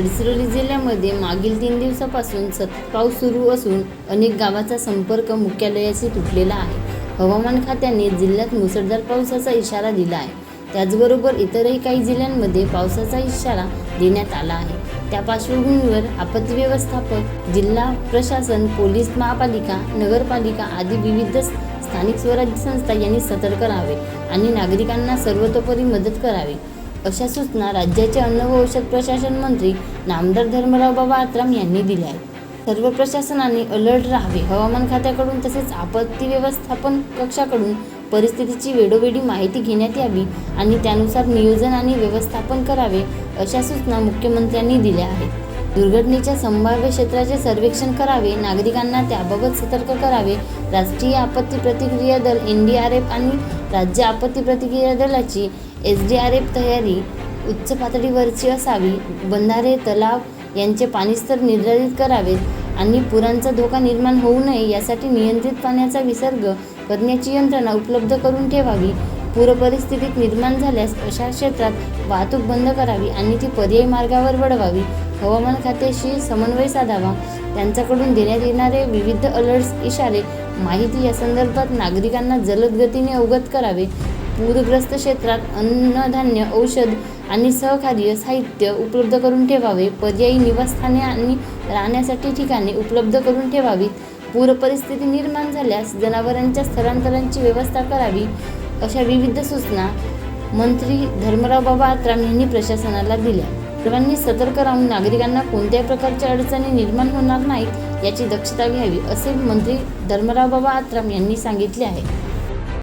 गडचिरोली जिल्ह्यामध्ये मागील तीन दिवसापासून सतत पाऊस सुरू असून अनेक गावाचा संपर्क मुख्यालयाशी तुटलेला आहे. हवामान खात्याने जिल्ह्यात मुसळधार पावसाचा इशारा दिला आहे. त्याचबरोबर इतरही काही जिल्ह्यांमध्ये पावसाचा इशारा देण्यात आला आहे. त्या पार्श्वभूमीवर आपत्ती व्यवस्थापक जिल्हा प्रशासन पोलीस महापालिका नगरपालिका आदी विविध स्थानिक स्वराज्य संस्था यांनी सतर्क राहावे आणि नागरिकांना सर्वतोपरी मदत करावी. अशा सूचना राज्याचे अन्न व औषध प्रशासन मंत्री नामदार धर्मराव बाबा आत्राम यांनी दिल्या आहेत. सर्व प्रशासनाने अलर्ट राहावे हवामान खात्याकडून तसेच आपत्ती व्यवस्थापन कक्षाकडून परिस्थितीची वेळोवेळी माहिती घेण्यात यावी आणि त्यानुसार नियोजन आणि व्यवस्थापन करावे अशा सूचना मुख्यमंत्र्यांनी दिल्या आहेत. दुर्घटनेच्या संभाव्य क्षेत्राचे सर्वेक्षण करावे नागरिकांना त्याबाबत सतर्क करावे राष्ट्रीय आपत्ती प्रतिक्रिया दल एन डी आर एफ आणि राज्य आपत्ती प्रतिक्रिया दलाची एस डी आर एफ तयारी उच्च पातळीवरची असावी बंधारे तलाव यांचे पाणीस्तर निर्धारित करावेत आणि पुरांचा धोका निर्माण होऊ नये यासाठी नियंत्रित पाण्याचा विसर्ग करण्याची यंत्रणा उपलब्ध करून ठेवावी. पूरपरिस्थितीत निर्माण झाल्यास अशा क्षेत्रात वाहतूक बंद करावी आणि ती पर्यायी मार्गावर वळवावी. हवामान खात्याशी समन्वय साधावा. त्यांच्याकडून देण्यात येणारे विविध अलर्ट्स इशारे माहिती या संदर्भात नागरिकांना जलद गतीने अवगत करावे. पूरग्रस्त क्षेत्रात अन्नधान्य औषध आणि सहकार्य साहित्य उपलब्ध करून ठेवावे. पर्यायी निवासस्थाने आणि राहण्यासाठी ठिकाणे उपलब्ध करून ठेवावीत. पूरपरिस्थिती निर्माण झाल्यास जनावरांच्या स्थलांतरांची व्यवस्था करावी अशा विविध सूचना मंत्री धर्मराव बाबा आत्राम यांनी प्रशासनाला दिल्या. सर्वांनी सतर्क राहून नागरिकांना कोणत्याही प्रकारच्या अडचणी निर्माण होणार नाहीत याची दक्षता घ्यावी असे मंत्री धर्मराव बाबा आत्राम यांनी सांगितले आहे.